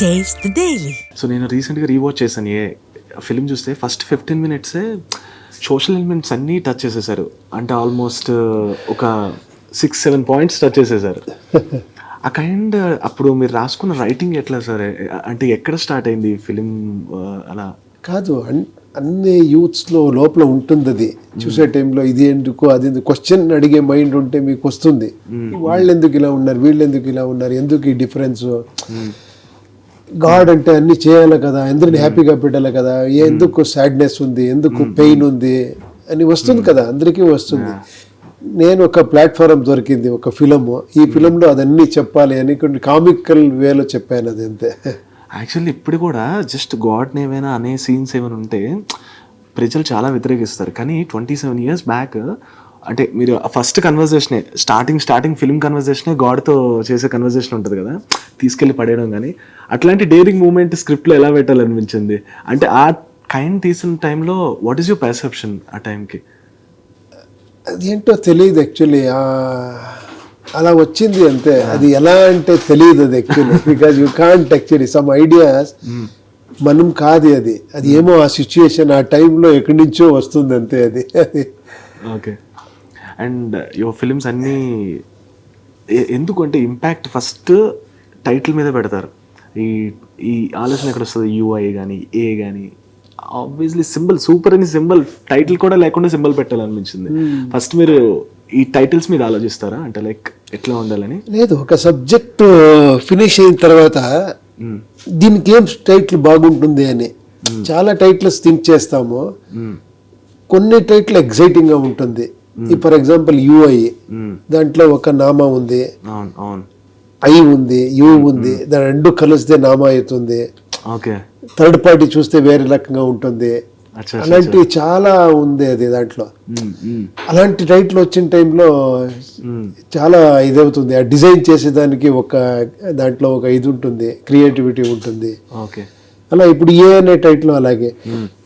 Taste the Daily. So నేను రీసెంట్గా rewatch చేశాను ఏ ఫిలిం చూస్తే ఫస్ట్ ఫిఫ్టీన్ మినిట్సే సోషల్ ఎలిమెంట్స్ అన్నీ టచ్ చేసేసారు. అంటే ఆల్మోస్ట్ ఒక సిక్స్ సెవెన్ పాయింట్స్ టచ్ చేసేసారు. ఆ కైండ్ అప్పుడు మీరు రాసుకున్న రైటింగ్ ఎట్లా సార్? అంటే ఎక్కడ స్టార్ట్ అయింది ఫిలిం అలా? కాదు అన్- అన్ని యూత్స్లో లోపల ఉంటుంది అది. చూసే టైంలో ఇది ఎందుకు అది ఎందుకు? క్వశ్చన్ అడిగే మైండ్ ఉంటే మీకు వస్తుంది. వాళ్ళు ఎందుకు ఇలా ఉన్నారు? వీళ్ళు ఎందుకు ఇలా ఉన్నారు? ఎందుకు ఈ డిఫరెన్స్ గాడ్ అంటే అన్ని చేయాలి కదా అందరిని హ్యాపీగా పెట్టాలి కదా ఎందుకు సాడ్నెస్ ఉంది ఎందుకు పెయిన్ ఉంది అని వస్తుంది కదా అందరికీ వస్తుంది. నేను ఒక ప్లాట్ఫారం దొరికింది ఒక ఫిలము ఈ ఫిలంలో అదన్నీ చెప్పాలి అని కొన్ని కామికల్ వేలో చెప్పాను అది అంతే. యాక్చువల్లీ ఇప్పుడు కూడా జస్ట్ గాడ్ ఏమైనా అనే సీన్స్ ఏమైనా ఉంటే ప్రజలు చాలా వ్యతిరేకిస్తారు. కానీ ట్వంటీ సెవెన్ ఇయర్స్ బ్యాక్ అంటే మీరు ఫస్ట్ కన్వర్జేషనే స్టార్టింగ్ స్టార్టింగ్ ఫిల్మ్ కన్వర్జేషనే గాడ్తో చేసే కన్వర్జేషన్ ఉంటుంది కదా? తీసుకెళ్ళి పడేయడం కానీ అట్లాంటి డేరింగ్ మూమెంట్ స్క్రిప్ట్లో ఎలా పెట్టాలనిపించింది? అంటే ఆ కైండ్ తీసిన టైంలో వాట్ ఈస్ యువర్ పర్సెప్షన్ ఆ టైంకి అదేంటో తెలియదు యాక్చువల్లీ అలా వచ్చింది అంతే. అది ఎలా అంటే తెలియదు అది actually because you can't actually some ideas మనం కాదు అది. అది ఏమో ఆ సిచ్యుయేషన్ ఆ టైంలో ఎక్కడి నుంచో వస్తుంది అంతే అది. అది ఓకే. అండ్ యువర్ ఫిలిమ్స్ అన్నీ ఎ- ఎందుకు అంటే ఇంపాక్ట్ ఫస్ట్ టైటిల్ మీద పెడతారు. ఈ ఈ ఆలోచన ఎక్కడ వస్తుంది? యూఐ కానీ ఏ కానీ ఆబ్వియస్లీ సింబల్ సూపర్ అని సింబల్ టైటిల్ కూడా లేకుండా సింబల్ పెట్టాలనిపించింది. ఫస్ట్ మీరు ఈ టైటిల్స్ మీద ఆలోచిస్తారా? అంటే లైక్ ఎట్లా ఉండాలని? లేదు ఒక సబ్జెక్ట్ ఫినిష్ అయిన తర్వాత దీనికి ఏం టైటిల్ బాగుంటుంది అని. చాలా టైటిల్స్ థింక్ చేస్తాము. కొన్ని టైటిల్ ఎగ్జైటింగ్గా ఉంటుంది. ఫర్ ఎగ్జాంపుల్ యుఐ దాంట్లో ఒక నామా ఉంది. ఐ ఉంది యు ఉంది దాని రెండు కలిస్తే నామా అవుతుంది ఓకే. థర్డ్ పార్టీ చూస్తే వేరే రకంగా ఉంటుంది. అచ్చా అలాంటి చాలా ఉంది అది దాంట్లో. అలాంటి టైటిల్ వచ్చిన టైంలో చాలా ఇదవుతుంది. ఆ డిజైన్ చేసేదానికి ఒక దాంట్లో ఒక ఇది ఉంటుంది క్రియేటివిటీ ఉంటుంది. ఓకే. అలా ఇప్పుడు ఏ అనే టైటిల్ అలాగే.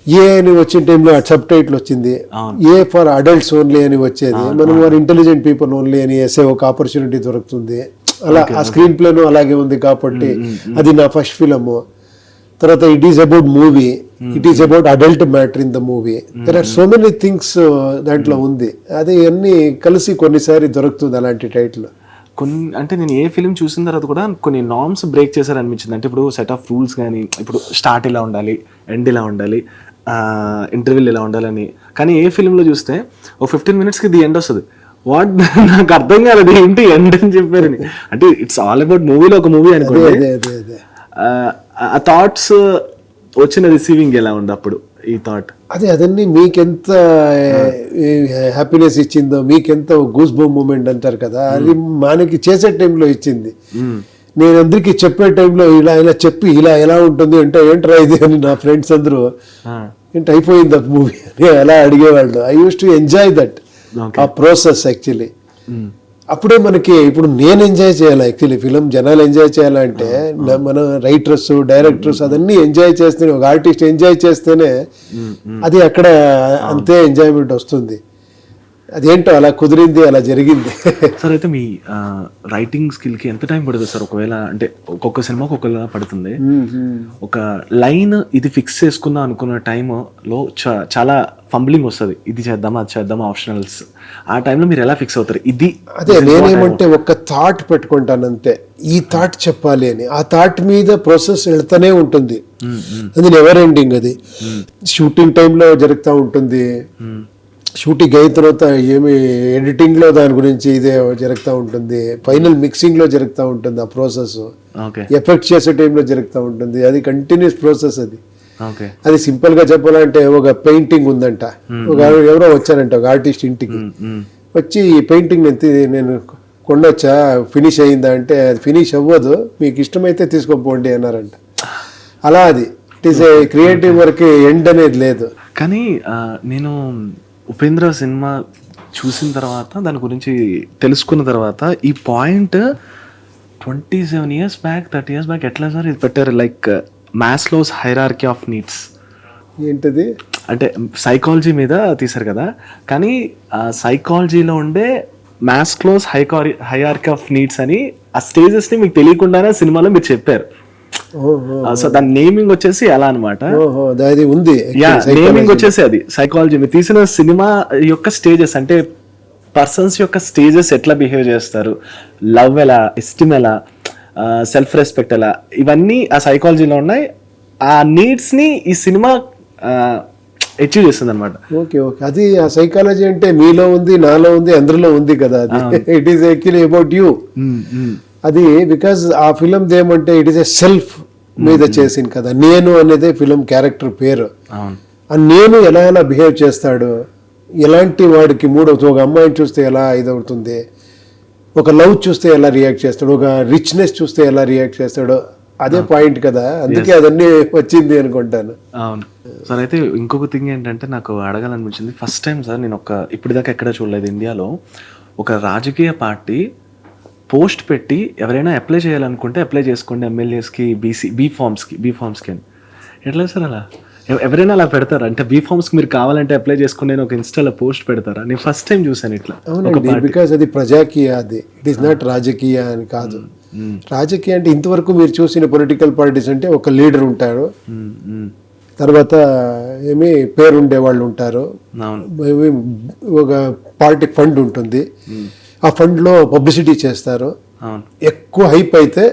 ఏ అని వచ్చిన టైంలో సబ్ టైటిల్ వచ్చింది. ఏ ఫర్ అడల్ట్స్ ఓన్లీ అని వచ్చేది. మనం వారు ఇంటెలిజెంట్ పీపుల్ ఓన్లీ అని వేసే ఒక ఆపర్చునిటీ దొరుకుతుంది. అలా ఆ స్క్రీన్ ప్లేను అలాగే ఉంది కాబట్టి అది నా ఫస్ట్ ఫిలము తర్వాత it is about movie it is about adult matter in the movie there are so many things దాంట్లో ఉంది. అది అన్ని కలిసి కొన్నిసారి దొరుకుతుంది అలాంటి టైటిల్ కొన్ని అంటే నేను ఏ ఫిలిం చూసిన తర్వాత కూడా కొన్ని నామ్స్ బ్రేక్ చేశారనిపించింది. అంటే ఇప్పుడు సెట్ ఆఫ్ రూల్స్ కానీ ఇప్పుడు స్టార్ట్ ఇలా ఉండాలి ఎండ్ ఇలా ఉండాలి. ఇంటర్వ్యూలు ఇలా ఉండాలని. కానీ ఏ ఫిలింలో చూస్తే ఒక ఫిఫ్టీన్ మినిట్స్కి ది ఎండ్ వస్తుంది. వాట్ నాకు అర్థం కాలేదు ఏంటి ఎండ్ అని చెప్పారని అంటే ఇట్స్ ఆల్ అబౌట్ మూవీలో ఒక మూవీ అనుకోండి. ఆ, ఆ థాట్స్ వచ్చిన రిసీవింగ్ ఎలా ఉంది అప్పుడు ఈ థాట్ అదే అదన్నీ మీకెంత హ్యాపీనెస్ ఇచ్చిందో మీకెంత గూస్ బోమ్ మూమెంట్ అంటారు కదా అది మనకి చేసే టైంలో ఇచ్చింది. నేను అందరికీ చెప్పే టైంలో ఇలా ఇలా చెప్పి ఇలా ఎలా ఉంటుంది అంటే ఏంట్రా ఇది అని నా ఫ్రెండ్స్ అందరూ ఏంటి అయిపోయింది ఆ మూవీ అని అలా అడిగేవాళ్ళు. I use to enjoy that ఆ ప్రాసెస్ యాక్చువల్లీ అప్పుడే మనకి ఇప్పుడు నేను ఎంజాయ్ చేయాలి యాక్చువల్లీ ఫిలిం జనాలు ఎంజాయ్ చేయాలంటే నా- మన రైటర్స్ డైరెక్టర్స్ అదన్నీ ఎంజాయ్ చేస్తేనే ఒక ఆర్టిస్ట్ ఎంజాయ్ చేస్తేనే అది అక్కడ అంతే ఎంజాయ్మెంట్ వస్తుంది. అదేంటో అలా కుదిరింది అలా జరిగింది. సార్ అయితే మీ రైటింగ్ స్కిల్కి ఎంత టైం పడుతుంది సార్? ఒకవేళ అంటే ఒక్కొక్క సినిమాకి ఒక్కొక్కలా పడుతుంది. ఒక లైన్ ఇది ఫిక్స్ చేసుకుందాం అనుకున్న టైంలో చాలా ఫంబ్లింగ్ వస్తుంది. ఇది చేద్దామా అది చేద్దామా ఆప్షనల్స్ ఆ టైంలో మీరు ఎలా ఫిక్స్ అవుతారు? ఇది అదే నేనేమంటే ఒక్క థాట్ పెట్టుకుంటాను అంతే. ఈ థాట్ చెప్పాలి అని. ఆ థాట్ మీద ప్రాసెస్ వెళ్తానే ఉంటుంది. అది నెవర్ ఎండింగ్ అది. షూటింగ్ టైంలో జరుగుతూ ఉంటుంది. షూటింగ్ అయిన తర్వాత ఏమి ఎడిటింగ్లో దాని గురించి ఇదే జరుగుతూ ఉంటుంది. ఫైనల్ మిక్సింగ్లో జరుగుతూ ఉంటుంది ఆ ప్రాసెస్. ఎఫెక్ట్ చేసే టైంలో జరుగుతూ ఉంటుంది. అది కంటిన్యూస్ ప్రాసెస్ అది. అది సింపుల్గా చెప్పాలంటే ఒక పెయింటింగ్ ఉందంట. ఒక ఎవరో వచ్చారంట ఒక ఆర్టిస్ట్ ఇంటికి. వచ్చి ఈ పెయింటింగ్ నేను నేను కొండొచ్చా ఫినిష్ అయిందా అంటే అది ఫినిష్ అవ్వదు. మీకు ఇష్టమైతే తీసుకోపోండి అన్నారంట. అలా అది. It is a creative work end అనేది లేదు. కానీ నేను ఉపేంద్ర సినిమా చూసిన తర్వాత దాని గురించి తెలుసుకున్న తర్వాత ఈ point twenty seven years back thirty years back ఎట్లా సార్ ఇది పెట్టారు? Like Maslow's hierarchy of needs ఏంటది? అంటే సైకాలజీ మీద తీశారు కదా. కానీ సైకాలజీలో ఉండే మ్యాస్క్లోస్ హైకారి హైఆర్కీ ఆఫ్ నీడ్స్ అని ఆ స్టేజెస్ని మీకు తెలియకుండానే సినిమాలో మీరు చెప్పారు. సో దాని నేమింగ్ వచ్చేసి అలా అనమాట అది ఉంది. నేమింగ్. వచ్చేసి అది సైకాలజీ మీరు తీసిన సినిమా యొక్క స్టేజెస్ అంటే పర్సన్స్ యొక్క స్టేజెస్ ఎట్లా బిహేవ్ చేస్తారు? లవ్ ఎలా ఎస్టిమ్ ఎలా సెల్ఫ్ రెస్పెక్ట్ ఎలా? ఇవన్నీ ఆ సైకాలజీలో ఉన్నాయి. ఆ నీడ్స్ని ఈ సినిమా అచీవ్ చేస్తుంది అనమాట ఓకే ఓకే. అది ఆ సైకాలజీ అంటే మీలో ఉంది నాలో ఉంది అందరిలో ఉంది కదా అది. It is actually about you అది బికాజ్ ఆ ఫిలిం ఏమంటే ఇట్ ఈస్ ఎ సెల్ఫ్ మీద చేసింది కదా నేను అనేది ఫిలిం క్యారెక్టర్ పేరు. అవును. ఆ నేను ఎలా ఎలా బిహేవ్ చేస్తాడు. ఎలాంటి వాడికి మూడ్ అవుతుంది. ఒక అమ్మాయిని చూస్తే ఎలా ఇదవుతుంది. ఒక లవ్ చూస్తే ఎలా రియాక్ట్ చేస్తాడు. ఒక రిచ్నెస్ చూస్తే ఎలా రియాక్ట్ చేస్తాడు అదే పాయింట్ కదా. అందుకే అదన్నీ వచ్చింది అనుకుంటాను. అవును. సార్ అయితే ఇంకొక థింగ్ ఏంటంటే నాకు అడగాలనిపించింది. ఫస్ట్ టైం సార్ నేను ఒక ఇప్పటిదాకా ఎక్కడ చూడలేదు. ఇండియాలో ఒక రాజకీయ పార్టీ పోస్ట్ పెట్టి ఎవరైనా అప్లై చేయాలనుకుంటే అప్లై చేసుకోండి ఎమ్మెల్యేస్కి బీసీ బీ ఫామ్స్కి బీ ఫామ్స్కి అని. ఎట్లా సార్ అలా? ఎవ- ఎవరైనా అలా పెడతారా? అంటే బీ ఫామ్స్కి మీరు కావాలంటే అప్లై చేసుకోండి అని ఒక ఇన్స్టాలో పోస్ట్ పెడతారా? నేను ఫస్ట్ టైం చూసాను ఇట్లా. బికాస్ అది ప్రజాకీయ అది. ఇట్ ఈస్ నాట్ రాజకీయ అని కాదు. రాజకీయ అంటే ఇంతవరకు మీరు చూసిన పొలిటికల్ పార్టీస్ అంటే ఒక లీడర్ ఉంటారు. తర్వాత ఏమి పేరు ఉండే వాళ్ళు ఉంటారు. ఒక పార్టీ ఫండ్ ఉంటుంది. ఆ ఫండ్లో పబ్లిసిటీ చేస్తారు. ఎక్కువ హైప్ అయితే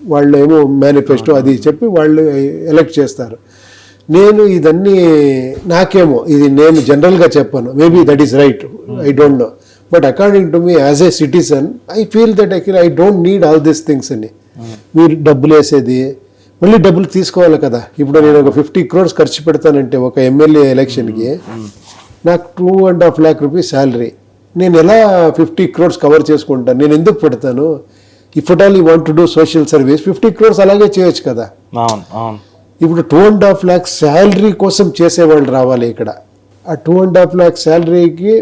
వాళ్ళు ఏమో మేనిఫెస్టో అది చెప్పి వాళ్ళు ఎలక్ట్ చేస్తారు. నేను ఇదన్నీ నాకేమో ఇది నేను జనరల్గా చెప్పాను. Maybe that is right I don't know. But according to me as a citizen I feel that actually I don't need all these things అని. మీరు డబ్బులు వేసేది మళ్ళీ డబ్బులు తీసుకోవాలి కదా. ఇప్పుడు నేను ఒక ఫిఫ్టీ క్రోర్స్ ఖర్చు పెడతానంటే ఒక ఎమ్మెల్యే ఎలక్షన్కి నాకు two and half lakh rupees salary. నేను ఎలా ఫిఫ్టీ క్రోర్స్ కవర్ చేసుకుంటాను నేను ఎందుకు పెడతాను? If at all you want to do social service fifty crores అలాగే చేయొచ్చు కదా. ఇప్పుడు two and half lakhs salary కోసం చేసేవాళ్ళు రావాలి ఇక్కడ. ఆ టూ అండ్ హాఫ్ ల్యాక్స్ శాలరీకి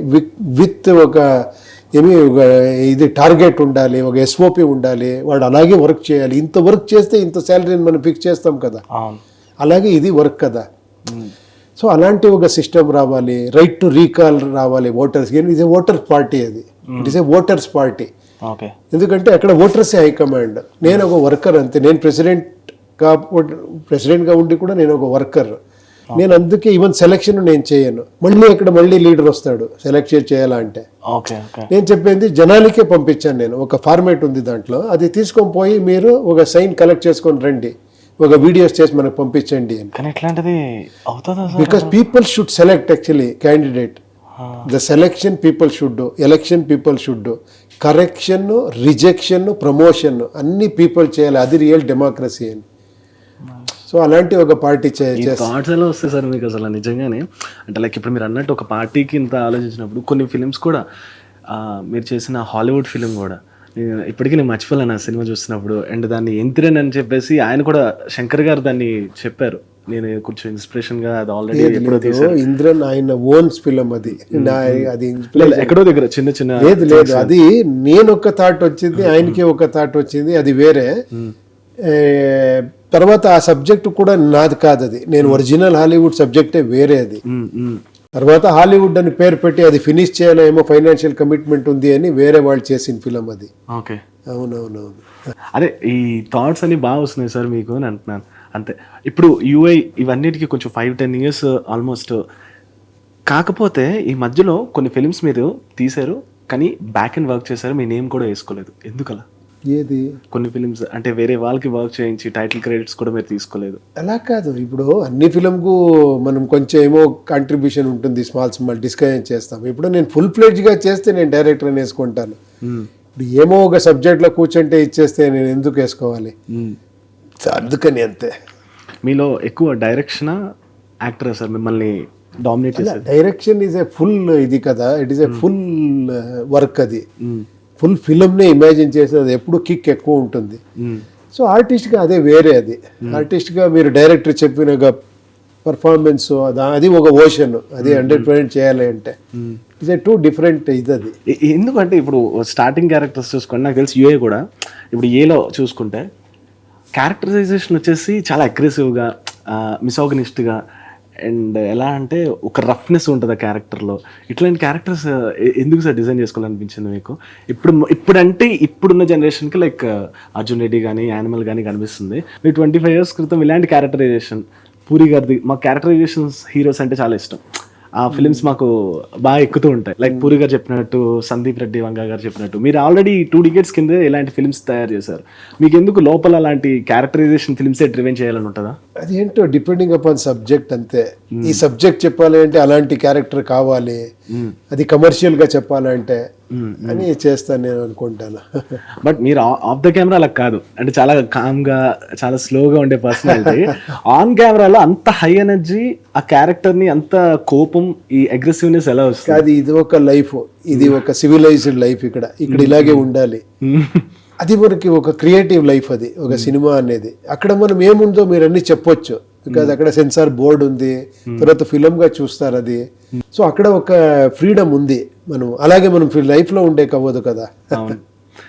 విత్ ఒక ఏమి ఒక ఇది టార్గెట్ ఉండాలి ఒక ఎస్ఓపి ఉండాలి వాడు అలాగే వర్క్ చేయాలి. ఇంత వర్క్ చేస్తే ఇంత శాలరీని మనం ఫిక్స్ చేస్తాం కదా. అలాగే ఇది వర్క్ కదా. సో అలాంటి ఒక సిస్టమ్ రావాలి రైట్ టు రీకాల్ రావాలి ఓటర్స్ ఇది ఏ ఓటర్ పార్టీ అది. It is a voters party ఎందుకంటే అక్కడ ఓటర్సే హైకమాండ్ నేను ఒక వర్కర్ అంతే. నేను ప్రెసిడెంట్గా ప్రెసిడెంట్గా ఉండి కూడా నేను ఒక వర్కర్ నేను అందుకే ఈవెన్ సెలక్షన్ నేను చేయను. మళ్ళీ ఇక్కడ మళ్ళీ లీడర్ వస్తాడు. సెలెక్ట్ చేయాలా అంటే. ఓకే ఓకే నేను చెప్పింది జనాలకే పంపించాను నేను. ఒక ఫార్మేట్ ఉంది దాంట్లో. అది తీసుకొని పోయి మీరు ఒక సైన్ కలెక్ట్ చేసుకొని రండి. ఒక వీడియోస్ చేసి మనకు పంపించండి అని. కానీ ఇట్లాంటిది అవుతుందా sir? Because people should select actually candidate the selection people should do election people should do correction rejection promotion అన్ని పీపుల్ చేయాలి. అది రియల్ డెమోక్రసీ అని. సో అలాంటి ఒక పార్టీ చే ఈ చేస్తా. థాట్స్ ఎలా వస్తాయి సార్ మీకు అసలు? నిజంగానే అంటే లైక్ ఇప్పుడు మీరు అన్నట్టు ఒక పార్టీకి ఇంత ఆలోచించినప్పుడు కొన్ని ఫిలిమ్స్ కూడా మీరు చేసిన హాలీవుడ్ ఫిలిం కూడా ఇప్పటికీ నేను మర్చిపోలేను ఆ సినిమా చూసినప్పుడు అండ్ దాన్ని ఎంతిరన్ అని చెప్పేసి ఆయన కూడా శంకర్ గారు దాన్ని చెప్పారు. నేను కొంచెం ఇన్స్పిరేషన్గా అది ఆల్రెడీ ఎప్పుడో తీసాను ఇంద్రన్ ఆయన ఓన్స్ ఫిలిం అది. అది ఎక్కడో దగ్గర చిన్న చిన్న లేదు లేదు అది నేను ఒక థాట్ వచ్చింది ఆయనకి ఒక థాట్ వచ్చింది అది వేరే. తర్వాత ఆ సబ్జెక్ట్ కూడా నాది కాదు అది. నేను ఒరిజినల్ హాలీవుడ్ సబ్జెక్టే వేరే అది. తర్వాత హాలీవుడ్ అని పేరు పెట్టి అది ఫినిష్ చేయాలేమో ఫైనాన్షియల్ కమిట్మెంట్ ఉంది అని వేరే వాళ్ళు చేసిన ఫిలం అది. ఓకే. అవునవునవును. అదే ఈ థాట్స్ అన్ని బాగా వస్తున్నాయి సార్ మీకు అని అంటున్నాను. అంతే. ఇప్పుడు యూఐ ఇవన్నిటికీ కొంచెం ఫైవ్ టెన్ ఇయర్స్ ఆల్మోస్ట్ కాకపోతే ఈ మధ్యలో కొన్ని ఫిలిమ్స్ మీరు తీశారు కానీ బ్యాక్ అండ్ వర్క్ చేశారు మీ నేమ్ కూడా వేసుకోలేదు. ఎందుకలా? ఏది? కొన్ని ఫిలిమ్స్ అంటే వేరే వాళ్ళకి వర్క్ చేయించి టైటిల్ క్రెడిట్స్ కూడా మీరు తీసుకోలేదు. అలా కాదు. ఇప్పుడు అన్ని ఫిలంకు మనం కొంచెం ఏమో కాంట్రిబ్యూషన్ ఉంటుంది స్మాల్ స్మాల్ డిస్కషన్ చేస్తాం. ఇప్పుడు నేను ఫుల్గా చేస్తే నేను డైరెక్టర్ అని వేసుకుంటాను. మ్మ్. ఇప్పుడు ఏమో ఒక సబ్జెక్ట్లో కూర్చుంటే ఇచ్చేస్తే నేను ఎందుకు వేసుకోవాలి? మ్మ్. అందుకని అంతే. మీలో ఎక్కువ డైరెక్షన్ యాక్టర్ సార్ మిమ్మల్ని dominate direction is a full ఇది కదా. It is a full work అది. మ్మ్. ఫుల్ ఫిల్మ్నే ఇమాజిన్ చేసేది ఎప్పుడు కిక్ ఎక్కువ ఉంటుంది. సో ఆర్టిస్ట్గా అదే వేరే అది. ఆర్టిస్ట్గా మీరు డైరెక్టర్ చెప్పిన ఒక పర్ఫార్మెన్స్ అది ఒక ఓషన్ అది హండ్రెడ్ పర్సెంట్ చేయాలి అంటే. ఇట్స్ ఏ టూ డిఫరెంట్ ఇది అది. ఎందుకంటే ఇప్పుడు స్టార్టింగ్ క్యారెక్టర్స్ చూసుకోండి నాకు తెలిసి యూఏ కూడా ఇప్పుడు ఏలో చూసుకుంటే క్యారెక్టరైజేషన్ వచ్చేసి చాలా అగ్రెసివ్గా మిసోగనిస్ట్గా అండ్ ఎలా అంటే ఒక రఫ్నెస్ ఉంటుంది ఆ క్యారెక్టర్లో. ఇట్లాంటి క్యారెక్టర్స్ ఎందుకు సార్ డిజైన్ చేసుకోవాలనిపించింది మీకు? ఇప్పుడు ఇప్పుడంటే ఇప్పుడున్న జనరేషన్కి లైక్ అర్జున్ రెడ్డి కానీ యానిమల్ కానీ కనిపిస్తుంది. మీరు ట్వంటీ ఫైవ్ ఇయర్స్ క్రితం ఇలాంటి క్యారెక్టరైజేషన్ పూరి గారిది మా క్యారెక్టరైజేషన్స్ హీరోస్ అంటే చాలా ఇష్టం. ఆ ఫిలిమ్స్ మాకు బాగా ఎక్కుతూ ఉంటాయి. లైక్ పూరి గారు చెప్పినట్టు సందీప్ రెడ్డి వంగ గారు చెప్పినట్టు. మీరు ఆల్రెడీ టూ డికెట్స్ కింద ఇలాంటి ఫిల్మ్స్ తయారు చేశారు. మీకు ఎందుకు లోపల అలాంటి క్యారెక్టరైజేషన్ ఫిల్మ్సే డ్రివెన్ చేయాలని ఉంటుందా? అది ఏంటో డిపెండింగ్ అపాన్ సబ్జెక్ట్ అంతే. ఈ సబ్జెక్ట్ చెప్పాలి అంటే అలాంటి క్యారెక్టర్ కావాలి. అది కమర్షియల్గా చెప్పాలంటే. అని చేస్తాను నేను అనుకుంటాను. బట్ మీరు ఆఫ్ ద కెమెరా అలా కాదు. అంటే చాలా కామ్గా చాలా స్లోగా ఉండే పర్సనాలిటీ ఆన్ కెమెరాలో అంత హై ఎనర్జీ ఆ క్యారెక్టర్ని అంత కోపం ఈ అగ్రెసివ్నెస్ ఎలా వస్తుంది? కాదు ఇది ఒక లైఫ్ ఇది ఒక సివిలైజ్డ్ లైఫ్ ఇక్కడ. ఇక్కడ ఇలాగే ఉండాలి. అది మనకి ఒక క్రియేటివ్ లైఫ్ అది ఒక సినిమా అనేది. అక్కడ మనం ఏముందో మీరు అన్ని చెప్పొచ్చు. బికాజ్ అక్కడ సెన్సార్ బోర్డ్ ఉంది. తర్వాత ఫిలం గా చూస్తారు అది. సో అక్కడ ఒక ఫ్రీడమ్ ఉంది. మనం అలాగే మనం లైఫ్లో ఉండే కవ్వదు కదా.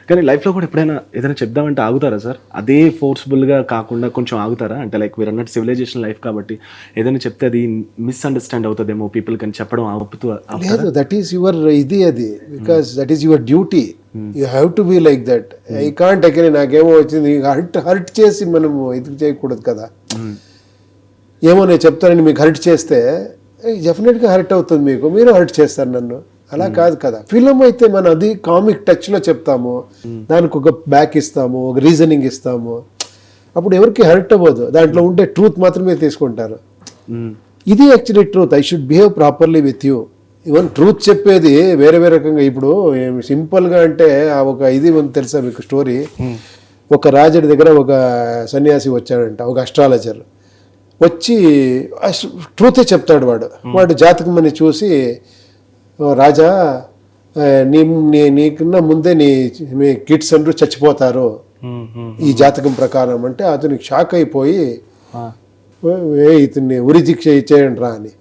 కానీ లైఫ్లో కూడా ఎప్పుడైనా ఏదైనా చెప్దామంటే ఆగుతారా సార్? అదే ఫోర్స్ఫుల్గా కాకుండా కొంచెం ఆగుతారా? అంటే లైక్ మీరు అన్నట్టు సివిలైజేషన్ లైఫ్ కాబట్టి ఏదైనా చెప్తే అది మిస్అండర్స్టాండ్ అవుతుందేమో పీపుల్ కానీ చెప్పడం ఆపుతూ లేదు దట్ ఈస్ యువర్ ఇది అది. Because that is your duty you have to be like that I can't again నాకేమో వచ్చింది హర్ట్ హర్ట్ చేసి మనము ఇది చేయకూడదు కదా. ఏమో నేను చెప్తానని మీకు హర్ట్ చేస్తే డెఫినెట్గా హర్ట్ అవుతుంది మీకు. మీరు హర్ట్ చేస్తారు నన్ను. అలా కాదు కదా. ఫిలిం అయితే మనం అది కామిక్ టచ్లో చెప్తాము. దానికి ఒక బ్యాక్ ఇస్తాము ఒక రీజనింగ్ ఇస్తాము. అప్పుడు ఎవరికి హర్ట్ అవ్వదు. దాంట్లో ఉండే ట్రూత్ మాత్రమే తీసుకుంటారు. ఇది actually truth I should behave properly with you even truth చెప్పేది వేరే వేరే రకంగా ఇప్పుడు సింపుల్గా అంటే ఆ ఒక ఇది ఉంది తెలుసా మీకు స్టోరీ ఒక రాజుడి దగ్గర ఒక సన్యాసి వచ్చాడంట ఒక అస్ట్రాలజర్ వచ్చి ట్రూతే చెప్తాడు వాడు. వాడు జాతకం అని చూసి రాజా నీ నీ నీకున్న ముందే నీ మీ కిడ్స్ అందరూ చచ్చిపోతారు. ఈ జాతకం ప్రకారం అంటే అతనికి షాక్ అయిపోయి "ఏ, ఇతన్ని ఉరి దీక్ష ఇచ్చేయండి రా అని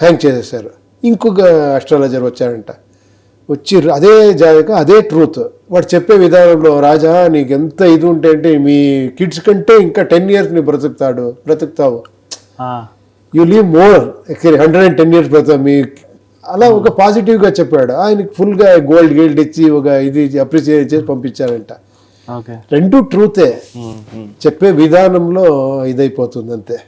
హ్యాంగ్ చేసేసారు ఇంకొక అస్ట్రాలజర్ వచ్చాడంట. వచ్చి అదే జాతక అదే ట్రూత్ వాడు చెప్పే విధానంలో రాజా నీకు ఎంత ఇది ఉంటే అంటే మీ కిడ్స్ కంటే ఇంకా టెన్ ఇయర్స్ నీ బ్రతుకుతాడు బ్రతుకుతావు. You leave more hundred and ten years బ్రతుకు మీ అలా ఒక పాజిటివ్గా చెప్పాడు. ఆయనకి ఫుల్గా గోల్డ్ గిల్డ్ ఇచ్చి ఒక ఇది అప్రిషియేట్ చేసి పంపించారంట. ఓకే. రెండు ట్రూతే చెప్పే విధానంలో ఇదైపోతుంది అంతే.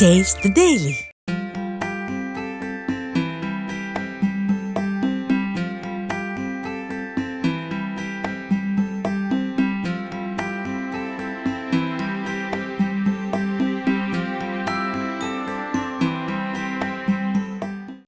Taste the Daily.